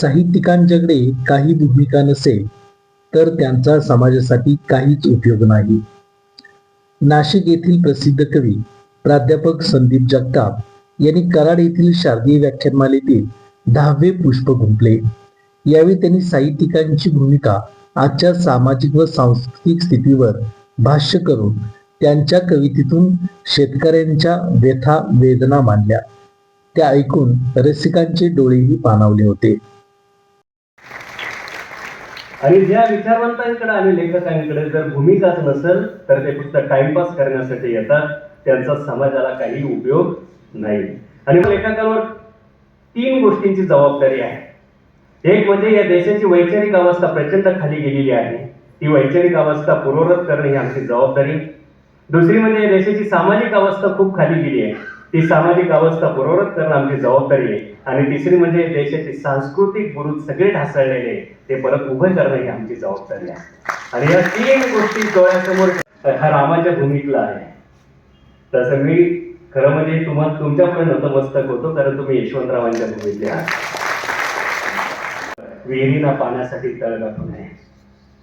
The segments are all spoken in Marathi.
साहित्यिकांच्याकडे काही भूमिका नसेल तर त्यांचा समाजासाठी काहीच उपयोग नाही. नाशिक येथील प्रसिद्ध कवी प्राध्यापक संदीप जगताप यांनी कराड येथील शारदीय व्याख्यानमालेतील दहावे पुष्प गुंपले यावेळी त्यांनी साहित्यिकांची भूमिका आजच्या सामाजिक व सांस्कृतिक स्थितीवर भाष्य करून त्यांच्या कवितेतून शेतकऱ्यांच्या व्यथा वेदना मांडल्या. त्या ऐकून रसिकांचे डोळेही पाणावले होते. आणि ज्या विचारवंतांकडे आणि लेखकांकडे जर भूमिकाच नसेल तर ते फक्त टाइमपास करण्यासाठी येतात. त्यांचा समाजाला काही उपयोग नाही. आणि लेखकांवर तीन गोष्टींची जबाबदारी आहे. एक म्हणजे या देशाची वैचारिक अवस्था प्रचंड खाली गेलेली आहे. ती वैचारिक अवस्था पूर्ववत करणे ही आमची जबाबदारी. दुसरी म्हणजे या देशाची सामाजिक अवस्था खूप खाली गेली आहे. ती सामाजिक अवस्था पूर्ववत करणं आमची जबाबदारी आहे. आणि तिसरी म्हणजे देशाचे सांस्कृतिक बुरुज सगळे ढासळलेले आहे, ते परत उभे करणं ही आमची जबाबदारी आहे. आणि या तीन गोष्टी डोळ्यासमोर हा रामाच्या भूमीतला आहे. तसं मी खरं म्हणजे तुम्हाला तुमच्यापुढे नतमस्तक होतो कारण तुम्ही यशवंतरावांच्या भूमीतले आहात. विहिरीना पाण्यासाठी तळ गाठू नये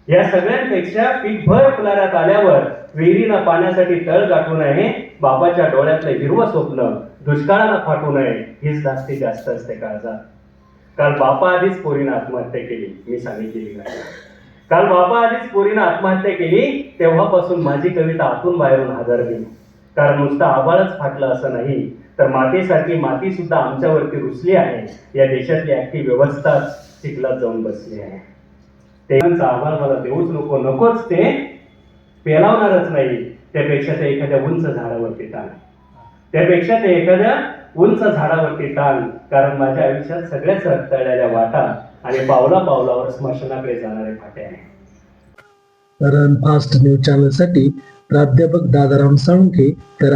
या सगळ्यांपेक्षा पीकभर फुलाऱ्यात आल्यावर विहिरीना पाण्यासाठी तळ गाठू नये बाबाच्या डोळ्यातलं हिरवं स्वप्न दुष्काळानं फाटू नये हीच जास्तीत जास्त असते काळजात. काल बापा आधीच पोरीनं आत्महत्या केली मी सांगितलेली काल बापा आधीच पोरीनं आत्महत्या केली तेव्हापासून माझी कविता आतून बाहेरून हादरली. कारण नुसतं आबाळच फाटलं असं नाही तर मातेसारखी माती सुद्धा आमच्यावरती रुसली आहे या देशातली अख्खी व्यवस्था चिखलात जाऊन बसली आहे. त्यांचा आभार मला देऊच नको. नकोच ते पेलावणारच नाही. त्यापेक्षा ते एखाद्या उंच झाडावरती टांग. त्यापेक्षा ते एखाद्या उंच झाडावरती ताण कारण माझ्या आयुष्यात सगळ्याच रक्ताळलेल्या वाटा आणि पावला पावलावर स्मशानाकडे जाणारे फाटे आहे रन फास्ट न्यूज चॅनलसाठी प्राध्यापक दादाराम साळुंखे तर